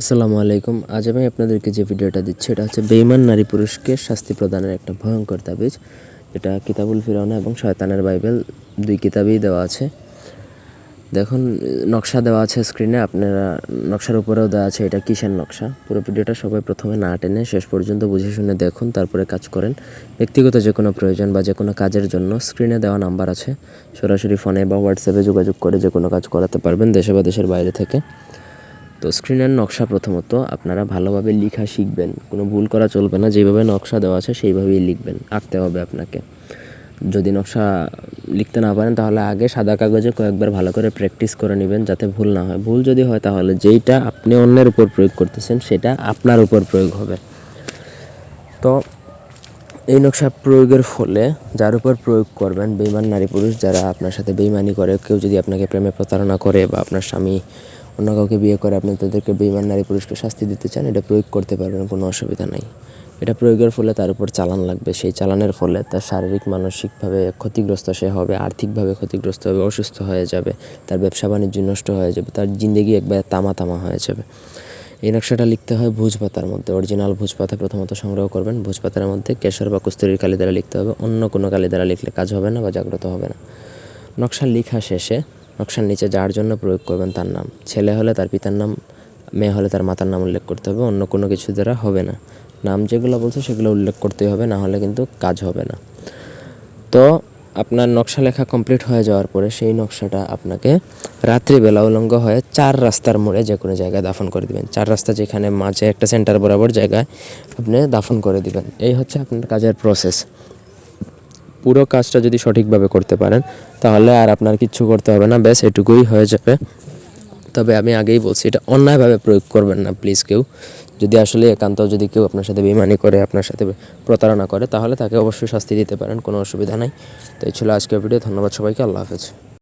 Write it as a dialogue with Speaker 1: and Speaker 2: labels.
Speaker 1: আসসালামু আলাইকুম। আজ আমি আপনাদেরকে যে ভিডিওটা দিচ্ছি, এটা হচ্ছে বেইমান নারী পুরুষকে শাস্তি প্রদানের একটা ভয়ঙ্কর তাবিজ। এটা কিতাবুল ফিরাউনা এবং শয়তানের বাইবেল দুই কিতাবেই দেওয়া আছে। দেখুন, নকশা দেওয়া আছে স্ক্রিনে, আপনারা নকশার উপরেও দেওয়া আছে এটা কিসের নকশা। পুরো ভিডিওটা সবাই প্রথমে না টেনে শেষ পর্যন্ত বুঝে শুনে দেখুন, তারপরে কাজ করেন। ব্যক্তিগত যে কোনো প্রয়োজন বা যে কোনো কাজের জন্য স্ক্রিনে দেওয়া নাম্বার আছে। সরাসরি ফোনে বা হোয়াটসঅ্যাপে যোগাযোগ করে যে কোনো কাজ করাতে পারবেন দেশে বা দেশের বাইরে থেকে। তো স্ক্রিনের নকশা প্রথমত আপনারা ভালোভাবে লেখা শিখবেন। কোনো ভুল করা চলবে না, যেভাবে নকশা দেওয়া আছে সেইভাবেই লিখবেন, আঁকতে হবে আপনাকে। যদি নকশা লিখতে না পারেন তাহলে আগে সাদা কাগজে কয়েকবার ভালো করে প্র্যাকটিস করে নেবেন যাতে ভুল না হয়। ভুল যদি হয় তাহলে যেইটা আপনি অন্যের উপর প্রয়োগ করতেছেন সেটা আপনার উপর প্রয়োগ হবে। তো এই নকশা প্রয়োগের ফলে যার উপর প্রয়োগ করবেন বেইমান নারী পুরুষ যারা আপনার সাথে বেইমানি করে, কেউ যদি আপনাকে প্রেমে প্রতারণা করে বা আপনার স্বামী অন্য কাউকে বিয়ে করে, আপনি তাদেরকে বেইমান নারী পুরুষকে শাস্তি দিতে চান, এটা প্রয়োগ করতে পারবেন, কোনো অসুবিধা নাই। এটা প্রয়োগের ফলে তার উপর চালান লাগবে। সেই চালানের ফলে তার শারীরিক, মানসিকভাবে ক্ষতিগ্রস্ত সে হবে, আর্থিকভাবে ক্ষতিগ্রস্ত হবে, অসুস্থ হয়ে যাবে, তার ব্যবসা বাণিজ্য নষ্ট হয়ে যাবে, তার জিন্দগি একবার তামা তামা হয়ে যাবে। এই নকশাটা লিখতে হয় ভোজ পাতার মধ্যে। অরিজিনাল ভোজ পাতা প্রথমত সংগ্রহ করবেন। ভোজ পাতার মধ্যে কেশর বা কস্তুরীর কালি দ্বারা লিখতে হবে। অন্য কোনো কালি দ্বারা লিখলে কাজ হবে না বা জাগ্রত হবে না। নকশা লেখা শেষে নকশার নিচে যার জন্য প্রয়োগ করবেন তার নাম। ছেলে হলে তার পিতার নাম, মেয়ে হলে তার মাতার নাম উল্লেখ করতে হবে। অন্য কোনো কিছু দ্বারা হবে না। নাম যেগুলো বলছে সেগুলো উল্লেখ করতেই হবে, না হলে কিন্তু কাজ হবে না। তো আপনার নকশা লেখা কমপ্লিট হয়ে যাওয়ার পরে সেই নকশাটা আপনাকে রাত্রিবেলা উলঙ্গ হয়ে চার রাস্তার মোড়ে যে কোনো জায়গায় দাফন করে দিবেন। চার রাস্তা যেখানে মাঝে একটা সেন্টার বরাবর জায়গায় আপনি দাফন করে দিবেন। এই হচ্ছে আপনার কাজের প্রসেস পুরো কাজটা যদি সঠিকভাবে করতে পারেন, তাহলে আর আপনার কিচ্ছু করতে হবে না। ব্যাস, এটুকুই হয়ে যাবে। তবে আমি আগেই বলছি, এটা অন্যায়ভাবে প্রয়োগ করবেন না প্লিজ কেউ। যদি আসলে একান্ত যদি কেউ আপনার সাথে বেমানি করে, আপনার সাথে প্রতারণা করে, তাহলে তাকে অবশ্যই শাস্তি দিতে পারেন, কোনো অসুবিধা নাই। তো এই ছিল আজকের ভিডিও ধন্যবাদ সবাইকে, আল্লাহ হাফেজ।